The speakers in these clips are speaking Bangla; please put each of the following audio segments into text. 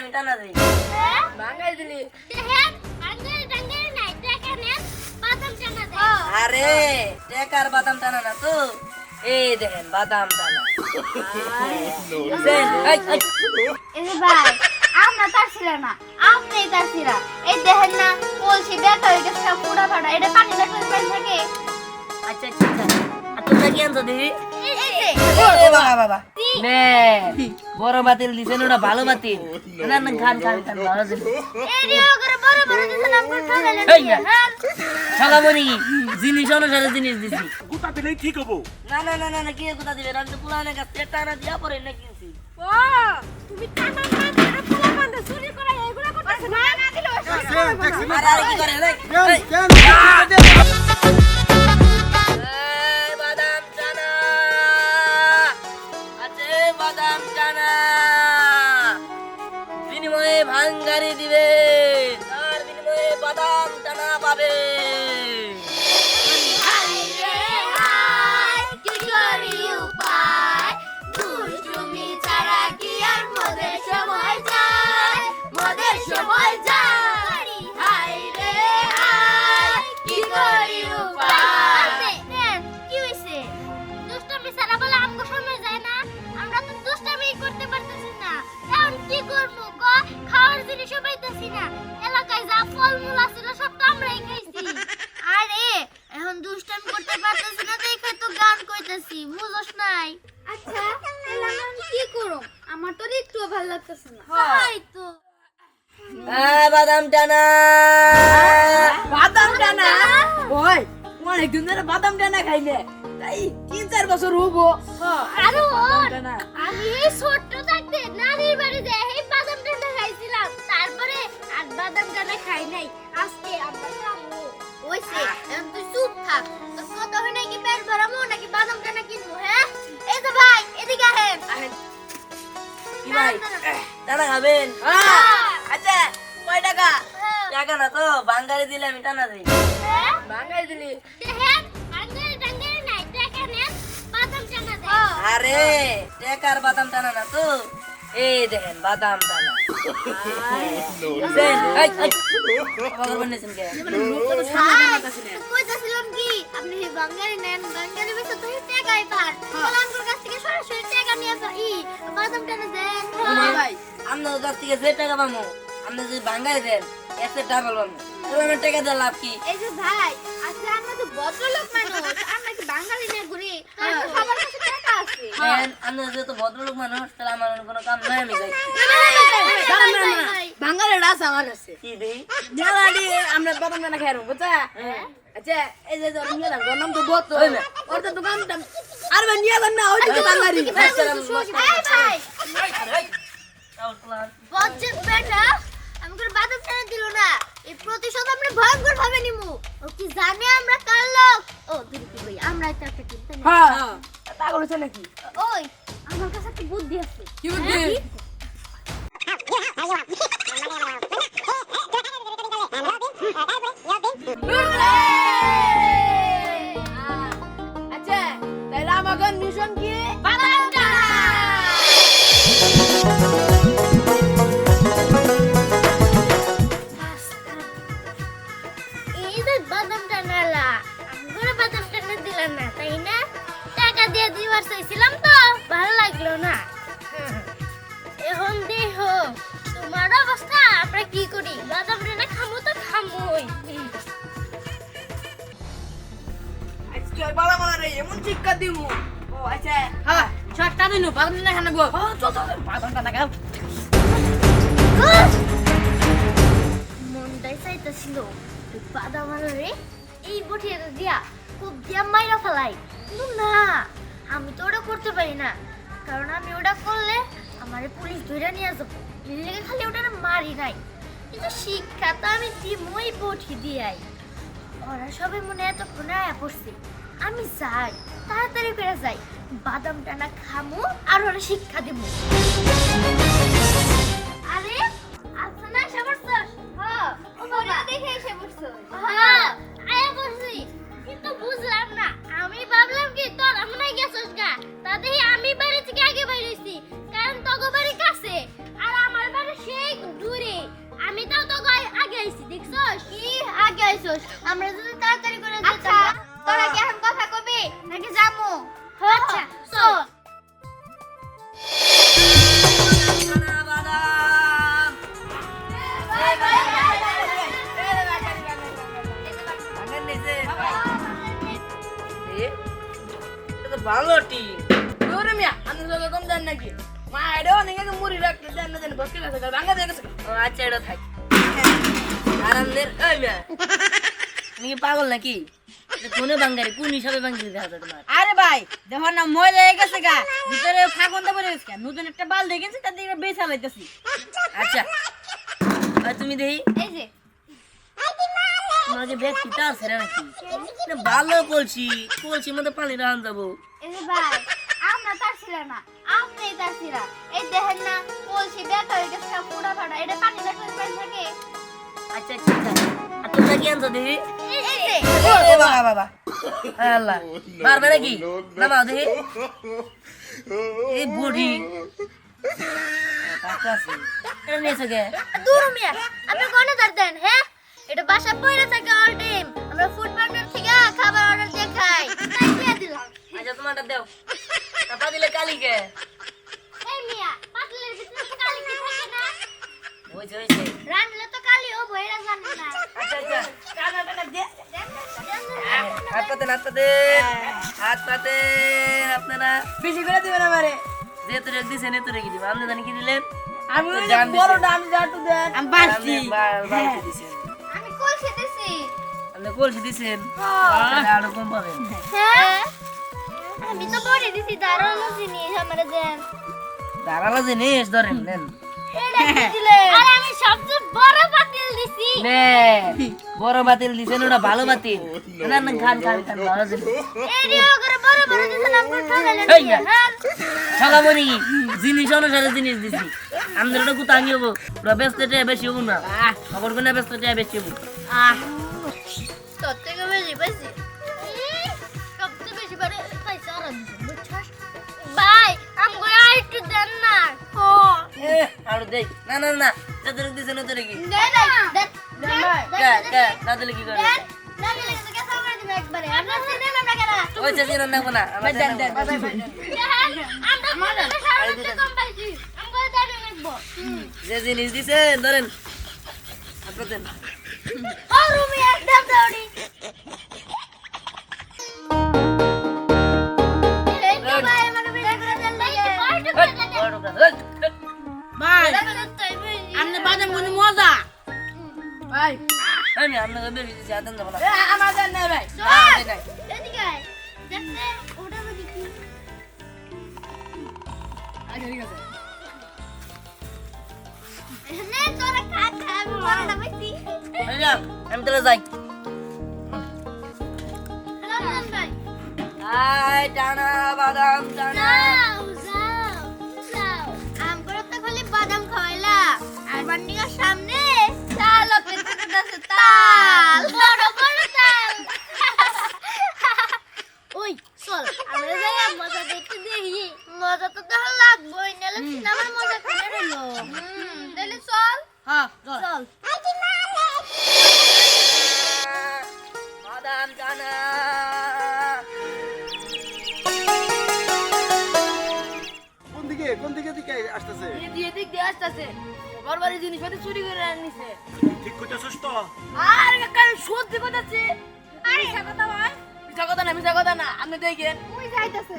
আমি টানা দেই। ভাঙাই দিলি। আরে টেকার বাদাম টানা না তো। এই দেখেন বাদাম টানা। আমরা তার ছিল না আপনি তার ছিল এই দেখেন না কলসি বেকা হয়ে গেছে সব ফাটা এটা পানি লাগলে পানি থাকে। আচ্ছা আচ্ছা আচ্ছা। আর তোমরা কি আনছো দিদি? বাবা বাবা। নে বড় বাতিল দিছেন ওটা ভালো বাতিল না না খান খান ভালো দিল জিনিস অনুসারে জিনিস দিছি গোটা দিলেই ঠিক হব না না না না না কি কোথা দিবেন আমি তো পুরানো গাছ থেকে টানা দিয়া পরে না কিনছি ও তুমি টাকা না দিয়ে পুরো বন্ধ চুরি করে এগুলো করতেছ না না দিলে আর আর কি করে এই, বিনিময়ে ভাঙ্গারি দিবে। তার বিনিময়ে বাদাম টানা পাবে। বাদাম টানা। বাদাম টানা? ওই অনেকদিন ধরে বাদাম টানা খাইলে তাই তিন চার বছর হব আরও আমি এই ছোট্ট থাকতে নানির বাড়িতে এই বাদাম টানা খাইছিলাম। তারপরে আর বাদাম টানা খাই নাই। আজকে আমরা খাব ওইসে এখন তুই চুপ থাক। তোর কথা হয় নাকি পেট ভরামো নাকি বাদাম টানা কিনবো হ্যাঁ? এই তো ভাই এদিকে আসেন কি ভাই? টানা খাবেন আচ্ছা কয় টাকা? টাকা না তো বাঙ্গারি দিলে আমি টানা দিই। হ্যাঁ। দিলি? দেখেন আঙ্গেল টাঙ্গেল নাই টাকা নেন বাদাম টানা দে। আরে টেকার বাদাম টানা না তো। এই দেখেন বাদাম টানা। বুঝছেন? এই, এই। অবাক হবেন না শুনকে। কইতাছিলাম কি আপনি বাঙ্গালি নেন বাঙ্গালি বেশি তো টাকাই পান। কলানপুর কাছ থেকে সরাসরি টাকা নিয়ে ই বাদাম টানা দেন। হ্যাঁ ভাই আপনার কাছ থেকে যে টাকা পাবো আপনি যদি বাঙ্গারি দেন এসে ডাবল পাবো আমার টাকা দেওয়ার লাভ কি এই যে ভাই আসলে আমরা তো ভদ্রলোক মানুষ আমরা কি বাঙালি না ঘুরি সবার কাছে টাকা আছে দেন, যেহেতু ভদ্রলোক মানুষ তাহলে আমার কোনো কাম নাই আমি যাই দাঁড়ান, দাঁড়ান, দাঁড়ান। বাঙালির রাস আমার কাছে কি দেই জ্বালানি আমরা বাদাম টানা খাই বুঝছা আচ্ছা এই যে যে নিয়ে যান নাম তো বহুত ওর তো দোকান আর নিয়ে যান না ওই তো বাঙালি ভাই বজ্জের বেটা আমি করে টানা দিল না। এই প্রতিশোধ আমরা ভয়ঙ্কর ভাবে নিমু ও কি জানে আমরা কার লোক? ও দিদি কি ভাই আমরা একটা হ্যাঁ। পাগল হচ্ছে নাকি? ওই আমার কাছে একটা বুদ্ধি আছে। কি বুদ্ধি? আচ্ছা তাহলে আমাকে মিশন কি বাদাম আমরা কি করি? বাদাম টানা খামো তো খামোই। আজকে বালা বালা রে এমন শিক্ষা দিমু ও আচ্ছা। হ্যাঁ দিনু বাদাম টানা খানা গো হ্যাঁ চল চল বাদাম টানা খাও মনটাই চাইতেছিল ওই বাদাম আনারে এই বটিয়াটা দিয়া খুব দিয়া মাইরা ফেলাই। কিন্তু না আমি তো ওটা করতে পারি না। কারণ আমি ওটা করলে আমারে পুলিশ ধরে নিয়ে যাব। লেগে খালি ওটা না মারি নাই। কিন্তু শিক্ষা তো আমি দিমই পঠি দিয়াই। ওরা সবাই মনে এত আয়া পড়ছে আমি যাই, তাড়াতাড়ি করে যাই। বাদাম টানা খামু আর ওরা শিক্ষা দিব ও আচ্ছা আরামদের ওই মিয়া তুমি কি পাগল নাকি? এটা কোনে বাঙ্গারি? কোন হিসাবে বাঙ্গি দেখা যায় তোমার? আরে ভাই দেখো না ময়লা হয়ে গেছে গা ভিতরে ফাগুন দেবো গেছে নতুন একটা বাল দেখেছি তার দিকে বেচা লাইতেছি আচ্ছা। আর তুমি দেখি? এই যে। তোমার ব্যাগ কিটা আছে নাকি? ভালো কলছি কলছির মধ্যে পানি রান যাব। এই ভাই। আমরা তার ছিল না আপনি তার ছিল। এই দেখেন না বলছি ব্যথা হয়ে গেছে সব ফাটা এটা পানি রাখলে পানি থাকে। আচ্ছা আচ্ছা আচ্ছা। আর তোমরা কি আনছো দেখি? এই যে। ও বাবা বাবা। আল্লাহ মারবে নাকি? নামাও দেখি। এই বুড়ি। আছে। এটা নিয়েছো কে? দূর মিয়া আপনি কোনে ধর দেন হ্যাঁ? এটা বাসা পয়রা থাকে অল টাইম আমরা ফুড পার্টনার থেকে খাবার অর্ডার দিয়ে খাই। তাই দিয়ে দিলাম। আচ্ছা তোমারটা দেও। টাকা দিলে কালিকে এই মিয়া পাতলের ভিতরে তো কালি কি থাকে না? হয়েছে হয়েছে। রান্নলে তো কালিও বইরা জানে না। আচ্ছা আচ্ছা। টাকা টাকা দিয়ে হাত পাতেন হাত পাতেন হাত পাতেন আপনারা বেশি করে দিবেন আমারে। যেহেতু রেখ দিছেন এত রেখে দিব? আপনি জানি কি দিলেন? আমি ওই বড় দাম যাটু দেন। আমি বাঁচছি আপনি বা- বাড়িতে দিছেন আমি কল খেতেছি আপনি কলসি দিছেন? তাহলে আরও কম পাবেন। হ্যাঁ। আমি তো দিছি দাঁড়ানো জিনিস আমারে দেন ধারালো জিনিস ধরেন নেন। আর আমি সবচেয়ে বড় পাতিল দিছি। নেন। বড় বাতিল দিছেন ওটা ভালো বাতিল। না না খান খান খান ভালো জিনিস। এরিও করে বড় বড় দিছেন আমরা খাইলেন এই না। জিনিস অনুসারে জিনিস দিছি। আমাদের ওটা আমি হব? ওটা ব্যস্ত বেশি হব না। খবর কোনে ব্যস্ত বেশি হব। তোর থেকে বেশি পাইছি। বুঝছস ভাই আমগো আর একটু দেন না। ও। এ, আরও দেই। না না না যত রেখ দিছেন অত রেখি দে না দেন কে কে না দিলে কি দেন না দিলে তো কেসা করে দিবে একবারে। আমরা সিনেমা আমরা কেন ওই যে জিরো নাকবো না আমার দেন দেন দেন আমরা কম পাইছি। আমগো দেন লাগবো যে জিনিস দিছেন ধরেন। আপনাদের ও রুমি একদম দৌড়ি ভাই। আমি আপনাকে বেশি দিছি আদেন যাব না এ, আমার ভাই। নাই। এদিকে দেখতে ওটা বুঝি কি আচ্ছা ঠিক আছে। আমি তাহলে যাই। আয় টানা বাদাম টানা। বাদাম খাওয়াইলা আর বান্ডিগার সামনে অপেক্ষা করতেছে তাল বড় কোন দিকে দিকে দিকে আসতেছে এদিক এদিক দিয়ে আসতেছে। বরবারি জিনিসপাতি চুরি করে নিছে ঠিক করতেছিস তো? আর আমি সত্যি কথাচ্ছি আরে মিছা কথা ভাই মিছা কথা না মিছা কথা না আপনি দেখেন। ওই যাইতাছে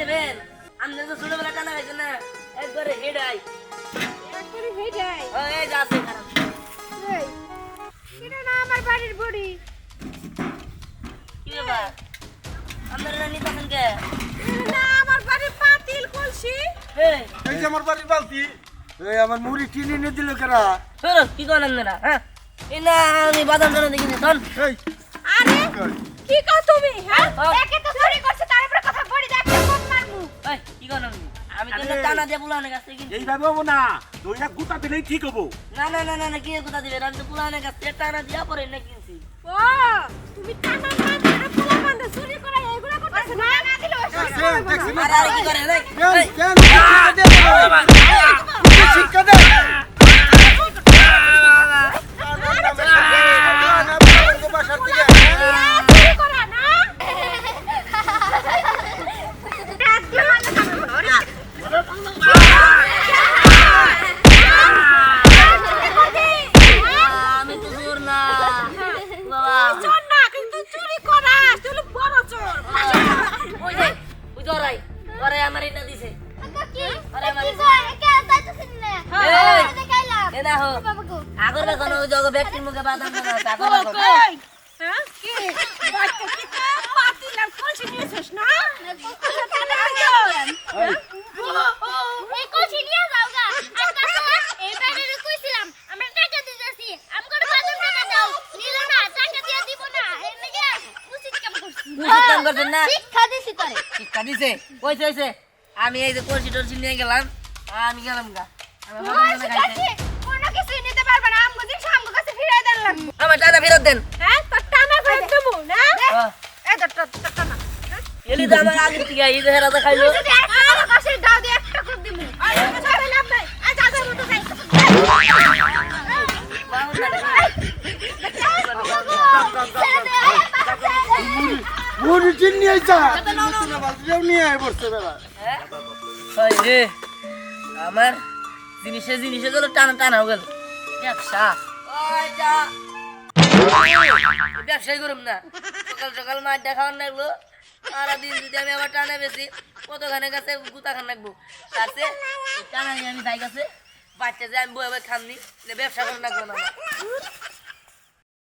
নেবেন আপনি তো ছোটবেলা টানা খাইছেন না? একবারে হেডাই একবারে যায় ও এই যা খারাপ। এই এটা না আমার বাড়ির বড়ি। কি ব্যাপার? আপনারা নিতেছেন কে? না আমার বাড়ির পাতিল কলসি এই যে আমার বাড়ির বালতি এই আমার মুড়ি কিনে এনে দিল কেরা? শোনো কি করেন আপনারা হ্যাঁ? এই না আমি বাদাম টানা দেখিনি শোন এই। আরে কি কও তুমি হ্যাঁ। একে তো চুরি করছে তার উপরে কথা বড়ি দেখতে কোন মারমু। এই, কি করেন আমি তো টানা দিয়ে পুলানের কাছ কিনছি। এইভাবে হব না দইটা গুতা দিলেই ঠিক হব। না না না না না কি কোথা দিবেন? আমি তো পুলানের কাছ টানা দিয়া পরে না কিনছি। ও তুমি টানা মাছ আর চুরি করে? এগুলা করতেছে না না দিলে সেন দেখছি না আরে আরে কি করে নাই সেন সেন শিক্ষা দে বাসার দিকে চুরি করা না ডাক দিয়ে মানে খাবে আমি তো চোর না বাবা চোর না কিন্তু চুরি করাস তুই হলো বড় চোর ওই যে ওই তো ওরাই ওরাই আমার এটা দিছে কি আরে কি মানে- করে কে তাইতেছিস না এই। দেখাইলাম এ না হো বাবা গো আগর বেখন ওই জগ ব্যক্তির মুখে বাদাম দেনা আগর বেখন হ্যাঁ কি বাচ্চা কি পাতিলার কলসি নিয়েছিস না এই কোচি নিয়ে যাও গা আর কাকা এই ব্যাটারে কইছিলাম আমরা টাকা দিতেছি আমগো বাজার টাকা দাও নিল না টাকা দিয়ে দিব না এমনি গে উচিত কাম করছি। উচিত কাম করছেন না? শিক্ষা দিছি তোরে। শিক্ষা দিছে? কইছে আমি এই যে কলসি টলসি নিয়ে গেলাম আমি গেলাম গা আমার ওই বাদাম দানা খাইছে। শিখাচ্ছি কোনো কিছু নিতে পারবে না আমগো জিনিস আমগো কাছে ফিরাই দেন লাগবে। আমার টাকা ফেরত দেন। হ্যাঁ তোর টানা ফেলে দেবো না। এই তোর তোর তোর এলি তো আমার থেকে এই যে হেরাতে খাইলো। তুই কাছে দাও দিয়ে একটা করে দিমু আর তোকে ছাড়ে লাভ নাই। আর মতো যাই ছেড়ে দে মুড়ি চিনি আইছা নিয়ে আয় বসছে বেলা। হ্যাঁ? ওই আমার জিনিসে জিনিসে গেল টানা টানা হয়ে গেল। ব্যবসা ব্যবসাই করুম না। সকাল সকাল মাছ খাওয়ার লাগল। সারাদিন যদি আমি আবার টানা বেশি, কতখানে কাছে গুতা খান লাগবো? তাতে টানা আমি তাই কাছে, বাচ্চা যে আমি বই খামনি ব্যবসা করে লাগবো না।